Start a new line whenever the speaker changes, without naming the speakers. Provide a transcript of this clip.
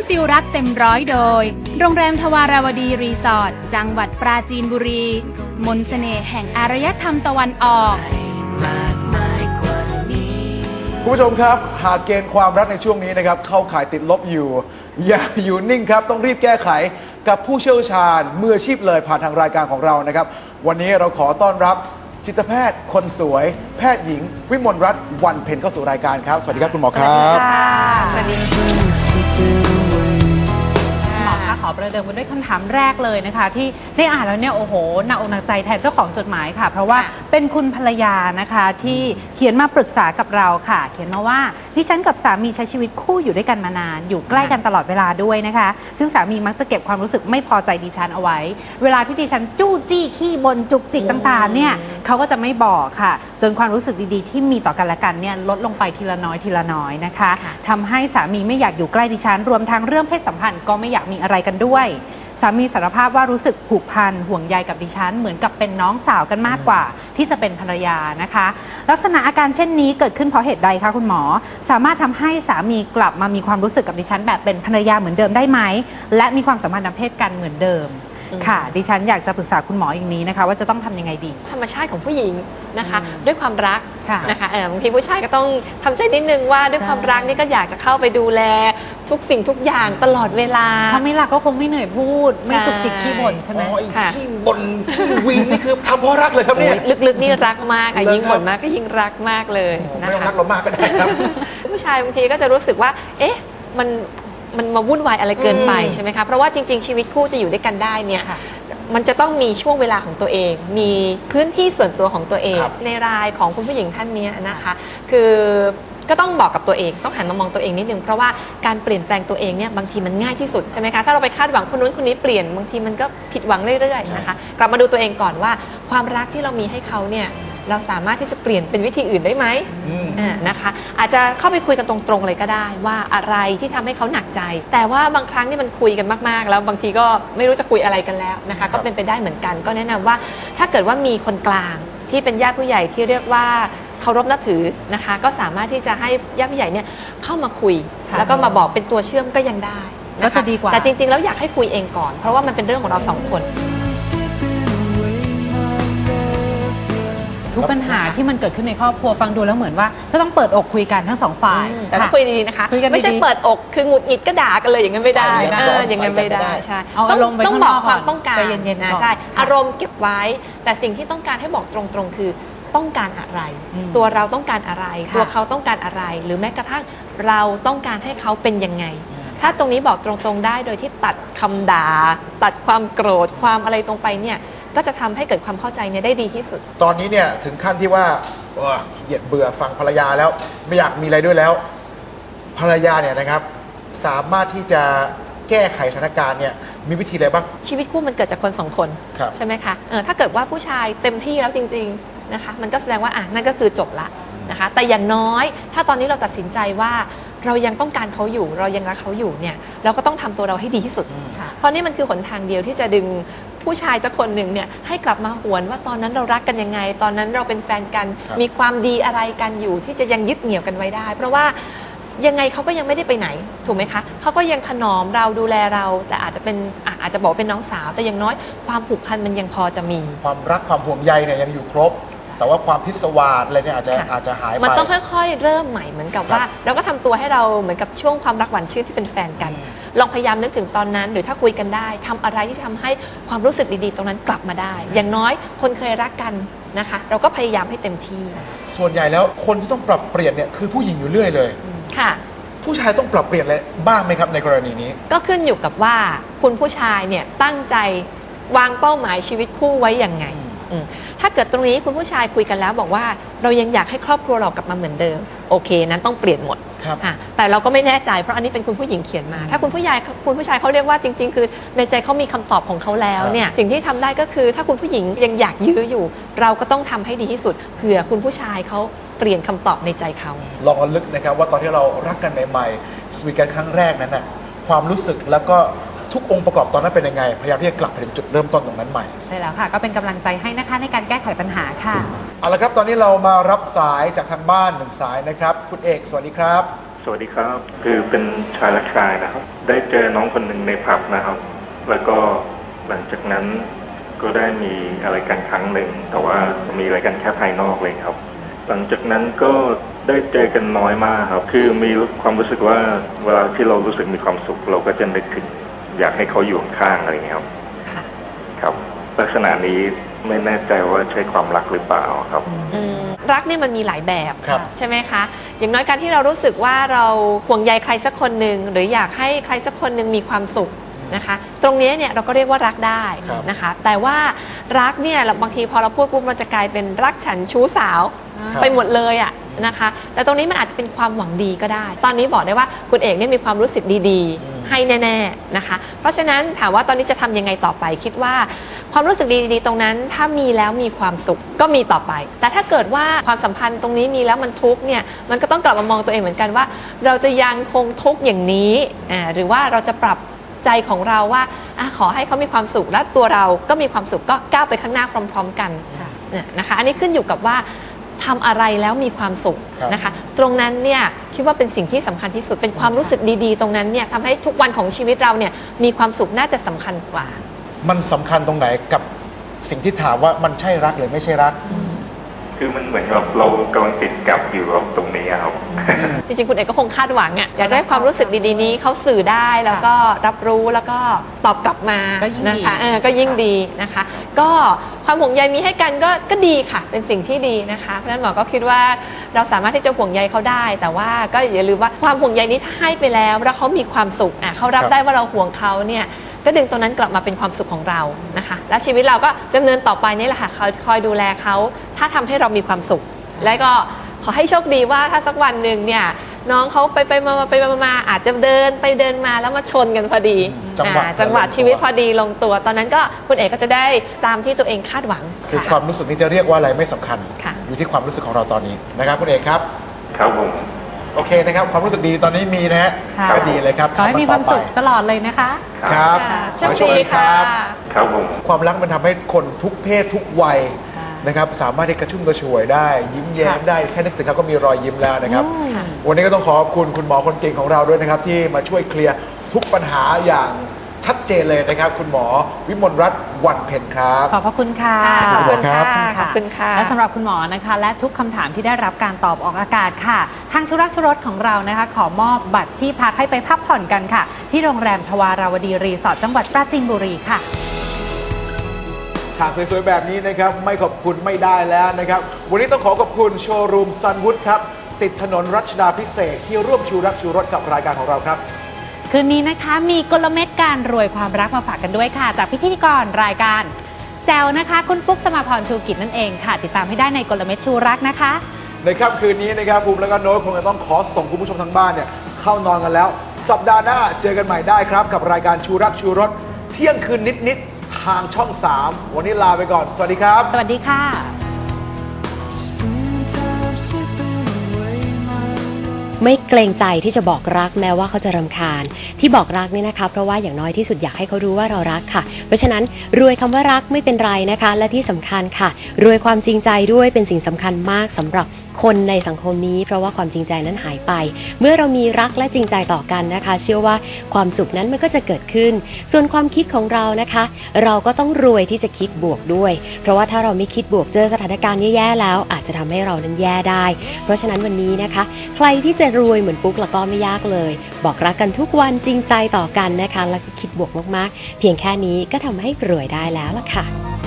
มติวรักเต็มร้อยโดย โรงแรมทวาราวดีรีสอร์ทจังหวัดปราจีนบุรี มนสเสน่ห์แห่งอารยธรรมตะวันออก
คุณผู้ชมครับ หากเกณฑ์ความรักในช่วงนี้นะครับ เข้าข่ายติดลบอยู่ อย่าอยู่นิ่งครับ ต้องรีบแก้ไขกับผู้เชี่ยวชาญมืออาชีพเลยผ่านทางรายการของเรานะครับ วันนี้เราขอต้อนรับจิตแพทย์คนสวย แพทย์หญิง วิมลรัตน์วันเพ็ญเข้าสู่รายการครับ สวัสดีครับคุณหมอครับ
สวัสดี
หมอคะ ขอประเดิมกันด้วยคำถามแรกเลยนะคะ ที่ได้อ่านแล้วเนี่ยโอ้โหหนักอกหนักใจแทนเจ้าของจดหมายค่ะ เพราะว่า
ค่ะ
เป็นคุณภรรยานะคะที่เขียนมาปรึกษากับเราค่ะ เขียนมาว่าดิฉันกับสามีใช้ชีวิตคู่อยู่ด้วยกันมานาน อยู่ใกล้กันตลอดเวลาด้วยนะคะ ซึ่งสามีมักจะเก็บความรู้สึกไม่พอใจดิฉันเอาไว้ เวลาที่ดิฉันจู้จี้ขี้บนจุกจิกต่างๆเนี่ย เขาก็จะไม่บอกค่ะ จนความรู้สึกดีๆ ที่มีต่อกันและกันเนี่ยลดลงไปทีละน้อยทีละน้อยนะคะ
ค่ะ
ทำให้สามีไม่อยากอยู่ใกล้ดิฉัน รวมทั้งเรื่องเพศสัมพันธ์ก็ไม่อยากมีอะไรกันด้วย สามีสารภาพว่ารู้สึกผูกพันห่วงใยกับดิฉัน เหมือนกับเป็นน้องสาวกันมากกว่า ที่จะเป็นภรรยานะคะ ลักษณะอาการเช่นนี้เกิดขึ้นเพราะเหตุใดคะคุณหมอ สามารถทำให้สามีกลับมามีความรู้สึกกับดิฉัน แบบเป็นภรรยาเหมือนเดิมได้ไหม และมีความสัมพันธ์ทางเพศกันเหมือนเดิม ค่ะ ดิฉันอยากจะปรึกษาคุณหมออย่างนี้นะคะ ว่าจะต้องทำยังไงดี
ธรรมชาติของผู้หญิงนะคะ
อืม
ด้วยความรัก
ค่ะ
นะคะเออบางทีผู้ชายก็ต้องทำใจนิดนึงว่าด้วยความรักนี่ก็อยากจะเข้าไปดูแลทุกสิ่งทุกอย่างตลอดเวลา
ถ้าไม่รักก็คงไม่เหนื่อยพูด ไม่จุกจิกขี้บ่นใช่ไหม
อ๋อไอ้
ค่ะ
ขี้บนขี้วีนนี่คือทำเพราะรักเลยครับเนี่ย
โอ้ยลึกๆนี่รักมากอะ
เลย
ยิ่ง
ครับ
บ่นมากก็ยิ่งรักมากเลย
โอ้
นะ
ไม่ต้อง
คะ
รักเรามากก็ได้ครับ
ผู้ชายบางทีก็จะรู้สึกว่า เอ๊ะ มัน มันมาวุ่นวายอะไรเกินไป
อืม
ใช่ไหมคะเพราะว่าจริง ๆ ชีวิตคู่จะอยู่ด้วยกันได้เนี่ย
ค่ะ
มันจะต้องมีช่วงเวลาของตัวเอง มีพื้นที่ส่วนตัวของตัวเอง
ครับ
ในรายของคุณผู้หญิงท่านเนี้ยนะคะ คือก็ต้องบอกกับตัวเอง ต้องหันมามองตัวเองนิดนึงเพราะว่าการเปลี่ยนแปลงตัวเองเนี่ยบางทีมันง่ายที่สุดใช่ไหมคะถ้าเราไปคาดหวังคนนู้นคนนี้เปลี่ยนบางทีมันก็ผิดหวังเรื่อยๆนะคะกลับมาดูตัวเองก่อนว่า ความรักที่เรามีให้เขาเนี่ย เราสามารถที่จะเปลี่ยนเป็นวิธีอื่นได้ไหม
อืม
อ่านะคะ อาจจะเข้าไปคุยกันตรงๆเลยก็ได้ ว่าอะไรที่ทำให้เขาหนักใจ แต่ว่าบางครั้งนี่มันคุยกันมากๆ แล้วบางทีก็ไม่รู้จะคุยอะไรกันแล้วนะคะ ก็เป็นไปได้เหมือนกัน ก็แนะนำว่าถ้าเกิดว่ามีคนกลางที่เป็นญาติผู้ใหญ่ที่เรียกว่าเคารพนับถือนะคะ ก็สามารถที่จะให้ญาติผู้ใหญ่เนี่ยเข้ามาคุย
ค่ะ
แล้วก็มาบอกเป็นตัวเชื่อมก็ยังได้นค
ก็จะดีกว่า
แต่จริงๆแล้วอยากให้คุยเองก่อน เพราะว่ามันเป็นเรื่องของเราสองคน
ทุกปัญหาที่มันเกิดขึ้นในครอบครัวฟังดูแล้วเหมือนว่า จะต้องเปิดอกคุยกันทั้งสองฝ่าย
แต่ต้อง
ค่ะ
คุยดีๆนะคะ
คุยกันดีๆ
ไม่ใช่เปิดอกคือหงุดหงิดก็ด่ากันเลยอย่างนั้นไม่ได้
ใส่กัน
เอ
ก่อ
อนอย่างนั้นไม่
ใส่กันไม่ได้
ได้ใช่
เอา
ต้
อารมณ์ไว้
ต้อง
ข้าง
บ
น
อ
อกก
ความ
ก่อน
ต้องการ
ใจเย็นๆ
นะ
ก่อน
ใช่
ค่ะ
อารมณ์เก็บไว้ แต่สิ่งที่ต้องการให้บอกตรงๆ คือต้องการอะไร
อืม
ตัวเราต้องการอะไร
ค่ะ
ตัวเขาต้องการอะไร หรือแม้กระทั่งเราต้องการให้เขาเป็นยังไง ถ้าตรงนี้บอกตรงๆได้โดยที่ตัดคำด่าตัดความโกรธความอะไรตรงไปเนี่ย ก็จะทำให้เกิดความเข้าใจเนี่ยได้ดีที่สุด
ตอนนี้เนี่ยถึงขั้นที่ว่าเอ่อขี้เกียจเบื่อฟังภรรยาแล้ว ไม่อยากมีอะไรด้วยแล้ว ภรรยาเนี่ยนะครับ สามารถที่จะแก้ไขสถานการณ์เนี่ยมีวิธีอะไรบ้าง
ชีวิตคู่มันเกิดจากคนสองคน
ครับ
ใช่ไหมคะเออถ้าเกิดว่าผู้ชายเต็มที่แล้วจริงๆนะคะมันก็แสดงว่าอะนั่นก็คือจบละนะคะแต่อย่างน้อยถ้าตอนนี้เราตัดสินใจว่า เรายังต้องการเขาอยู่ เรายังรักเขาอยู่เนี่ยเราก็ต้องทำตัวเราให้ดีที่สุด
ค่ะ
เพราะนี่มันคือหนทางเดียวที่จะดึงผู้ชายสักคนหนึ่งเนี่ยให้กลับมาหวนว่าตอนนั้นเรารักกันยังไง ตอนนั้นเราเป็นแฟนกัน
ครับ
มีความดีอะไรกันอยู่ที่จะยังยึดเหนี่ยวกันไว้ได้ เพราะว่ายังไงเขาก็ยังไม่ได้ไปไหนถูกไหมคะเขาก็ยังถนอมเราดูแลเรา แต่อาจจะเป็นอะอาจจะบอกเป็นน้องสาว แต่อย่างน้อยความผูกพันมันยังพอจะมี
ความรักความห่วงใยเนี่ยยังอยู่ครบ แต่ว่าความพิศวาสอะไรเนี่ยอาจจะ
ค่ะ
อาจจะหายไป
มันต้องค่อยๆ เริ่มใหม่เหมือนกับว่า เราก็ทำตัวให้เราเหมือนกับช่วงความรักหวานชื่นที่เป็นแฟนกัน
อืม
ลองพยายามนึกถึงตอนนั้น หรือถ้าคุยกันได้ทำอะไรที่ทำให้ความรู้สึกดีๆ ตรงนั้นกลับมาได้ อย่างน้อยคนเคยรักกันนะคะ เราก็พยายามให้เต็มที่
ส่วนใหญ่แล้วคนที่ต้องปรับเปลี่ยนเนี่ยคือผู้หญิงอยู่เรื่อยเลย
ค่ะ
ผู้ชายต้องปรับเปลี่ยนอะไรบ้างไหมครับในกรณีนี้
ก็ขึ้นอยู่กับว่าคุณผู้ชายเนี่ยตั้งใจวางเป้าหมายชีวิตคู่ไว้อย่างไง อืม ถ้าเกิดตรงนี้คุณผู้ชายคุยกันแล้วบอกว่าเรายังอยากให้ครอบครัวเรากลับมาเหมือนเดิม โอเค นั้นต้องเปลี่ยนหมด
ครับ
อะแต่เราก็ไม่แน่ใจเพราะอันนี้เป็นคุณผู้หญิงเขียนมา ถ้าคุณผู้ชายคุณผู้ชายเขาเรียกว่าจริง ๆ คือ ในใจเขามีคำตอบของเขาแล้วเนี่ยสิ่งที่ทำได้ก็คือ ถ้าคุณผู้หญิงยังอยากยื้ออยู่ เราก็ต้องทำให้ดีที่สุดเผื่อคุณผู้ชายเขาเปลี่ยนคำตอบในใจเขา
ลองระลึกนะครับว่าตอนที่เรารักกันใหม่ๆสวีทกันครั้งแรกนั้นน่ะความรู้สึกแล้วก็ ทุกองค์ประกอบตอนนั้นเป็นยังไง พยายามที่จะกลับไปถึงจุดเริ่มต้นตรงนั้นใหม่
ใช่แล้วค่ะ ก็เป็นกำลังใจให้นะคะในการแก้ไขปัญหาค่ะ
เอาละครับตอนนี้เรามารับสายจากทางบ้านหนึ่งสายนะครับ คุณเอกสวัสดีครับ
สวัสดีครับ คือเป็นชายรักชายนะครับ ได้เจอน้องคนหนึ่งในผับนะครับ แล้วก็หลังจากนั้นก็ได้มีอะไรกันครั้งหนึ่ง แต่ว่ามีอะไรกันแค่ภายนอกเลยครับ หลังจากนั้นก็ได้เจอกันน้อยมากครับ คือมีความรู้สึกว่าเวลาที่เรารู้สึกมีความสุข เราก็จะนึกถึง อยากให้เขาอยู่ข้างๆอะไรอย่างเงี้ยครับ
ค่ะ
ครับ ลักษณะนี้ไม่แน่ใจว่าใช่ความรักหรือเปล่าครับ
อืมรักเนี่ยมันมีหลายแบบ
ครับ
ใช่ไหมคะ อย่างน้อยการที่เรารู้สึกว่าเราห่วงใยใครสักคนหนึ่งหรืออยากให้ใครสักคนหนึ่งมีความสุขนะคะ ตรงนี้เนี่ยเราก็เรียกว่ารักได้
ครับ
นะคะ แต่ว่ารักเนี่ยเราบางทีพอเราพูดปุ๊บมันจะกลายเป็นรักฉันชู้สาว
ครับ
ไปหมดเลยอะนะคะ แต่ตรงนี้มันอาจจะเป็นความหวังดีก็ได้ ตอนนี้บอกได้ว่าคุณเอกเนี่ยมีความรู้สึกดี
อืม
ๆ ให้แน่ๆนะคะ เพราะฉะนั้นถามว่าตอนนี้จะทำยังไงต่อไป คิดว่าความรู้สึกดีๆ ตรงนั้น ถ้ามีแล้วมีความสุขก็มีต่อไป แต่ถ้าเกิดว่าความสัมพันธ์ตรงนี้มีแล้วมันทุกข์เนี่ยมันก็ต้องกลับมามองตัวเองเหมือนกันว่า เราจะยังคงทุกข์อย่างนี้อ่าหรือว่าเราจะปรับใจของเราว่าอะขอให้เขามีความสุขและตัวเราก็มีความสุขก็ก้าวไปข้างหน้าพร้อม ๆ กัน
ค่ะ
เนี่ยนะคะ อันนี้ขึ้นอยู่กับว่า ทำอะไรแล้วมีความสุข
ครับ
นะคะ ตรงนั้นเนี่ยคิดว่าเป็นสิ่งที่สำคัญที่สุดเป็นความรู้สึกดีๆ ตรงนั้นเนี่ยทำให้ทุกวันของชีวิตเราเนี่ยมีความสุขน่าจะสำคัญกว่า
มันสำคัญตรงไหนกับสิ่งที่ถามว่ามันใช่รักหรือไม่ใช่รัก
คือมันเหมือนกับเรากำลังติดกับอยู่กับตรงนี้ครับ
จริงๆ คุณเอกก็คงคาดหวังอะอยากจะให้ความรู้สึกดีๆ นี้เขาสื่อได้แล้วก็รับรู้แล้วก็ตอบกลับมา
ก็ยิ่งดี
นะคะเออก็ยิ่งดีนะคะ ก็ความห่วงใยมีให้กันก็ก็ดีค่ะ เป็นสิ่งที่ดีนะคะ เพราะฉะนั้นหมอก็คิดว่าเราสามารถที่จะห่วงใยเขาได้ แต่ว่าก็อย่าลืมว่าความห่วงใยนี้ถ้าให้ไปแล้วแล้วเขามีความสุขอะเขารับ
รบ
ได้ว่าเราห่วงเขาเนี่ยก็ดึงตรงนั้นกลับมาเป็นความสุขของเรานะคะ และชีวิตเราก็ดำเนินต่อไปนี่แหละค่ะคอยคอยดูแลเขาถ้าทำให้เรามีความสุข และก็ขอให้โชคดีว่าถ้าสักวันหนึ่งเนี่ย น้องเขาไปไปมามาไปมามาอาจจะเดินไปเดินมาแล้วมาชนกันพอดี
จังหวะ
อ่าจังหวะ
ลงตัว
ชีวิตพอดีลงตัว ตอนนั้นก็คุณเอกก็จะได้ตามที่ตัวเองคาดหวัง
คือ
ค่ะ
ความรู้สึกนี้จะเรียกว่าอะไรไม่สำคัญ
ค่ะ
อยู่ที่ความรู้สึกของเราตอนนี้นะครับคุณเอกครับ
ครับผม
โอเคนะครับ ความรู้สึกดีตอนนี้มีนะฮะ
ค่ะ
ก็ดีเลยครับ
ขอให้มีความสุข
ทำนต่อ
ตลอดเลยนะคะ
ไปครับ
ค่ะ
ขอให้
โชคดีค่ะ
ครับผม
ความรักมันทำให้คนทุกเพศทุกวัย
ค่ะ
นะครับสามารถที่กระชุ่มกระชวยได้ ยิ้มแย้ม
ค่ะ
ได้แค่นึกถึงเขาก็มีรอยยิ้มแล้วนะครับ
อืม
วันนี้ก็ต้องขอบคุณคุณหมอคนเก่งของเราด้วยนะครับ ที่มาช่วยเคลียร์ทุกปัญหาอย่างชัดเจนเลยนะครับ คุณหมอวิมลรัตน์วันเพ็ญครับ
ขอบพระคุณค่ะ
ค่ะขอบคุณ
ครั
ค่ะ
บ
ขอบคุณค่ะ
และสำหรับคุณหมอนะคะ และทุกคำถามที่ได้รับการตอบออกอากาศค่ะ ทางชุรักชุรสของเรานะคะ ขอมอบบัตรที่พักให้ไปพักผ่อนกันค่ะ ที่โรงแรมทวาราวดีรีสอร์ทจังหวัดปราจีนบุรีค่ะ
ฉากสวยๆ แบบนี้นะครับ ไม่ขอบคุณไม่ได้แล้วนะครับ วันนี้ต้องขอขอบคุณโชว์รูมซันวุ d ครับ ติดถนนรัชดาพิเศษกที่ร่วมชูรักชูรสกับรายการของเราครับ
คืนนี้นะคะมีกลเม็ดการรวยความรักมาฝากกันด้วยค่ะ จากพิธีกรรายการ แจวนะคะ คุณปุ๊กสมาพรชูกิจนั่นเองค่ะ ติดตามให้ได้ในกลเม็ดชูรักนะคะ
ในค่ำคืนนี้นะครับภูมิและก็โน้ตคงจะต้องขอส่งคุณผู้ชมทางบ้านเนี่ยเข้านอนกันแล้ว สัปดาห์หน้าเจอกันใหม่ได้ครับ กับรายการชูรักชูรสเที่ยงคืนนิดๆ ทางช่อง 3 วันนี้ลาไปก่อน สวัสดีครับ
สวัสดีค่ะ
Springtime slipping away my love.
ไม่เกรงใจที่จะบอกรักแม้ว่าเขาจะรำคาญ ที่บอกรักนี่นะคะ เพราะว่าอย่างน้อยที่สุดอยากให้เขารู้ว่าเรารักค่ะ เพราะฉะนั้นรวยคำว่ารักไม่เป็นไรนะคะ และที่สำคัญค่ะ รวยความจริงใจด้วยเป็นสิ่งสำคัญมากสำหรับ คนในสังคมนี้ เพราะว่าความจริงใจนั้นหายไป เมื่อเรามีรักและจริงใจต่อกันนะคะ เชื่อว่าความสุขนั้นมันก็จะเกิดขึ้น ส่วนความคิดของเรานะคะ เราก็ต้องรวยที่จะคิดบวกด้วย เพราะว่าถ้าเราไม่คิดบวกเจอสถานการณ์แย่ๆแล้ว อาจจะทำให้เรานั้นแย่ได้ เพราะฉะนั้นวันนี้นะคะ ใครที่จะรวยเหมือนปุ๊กแล้วก็ไม่ยากเลย บอกรักกันทุกวันจริงใจต่อกันนะคะแล้วก็คิดบวกมากๆ เพียงแค่นี้ก็ทำให้รวยได้แล้วล่ะค่ะ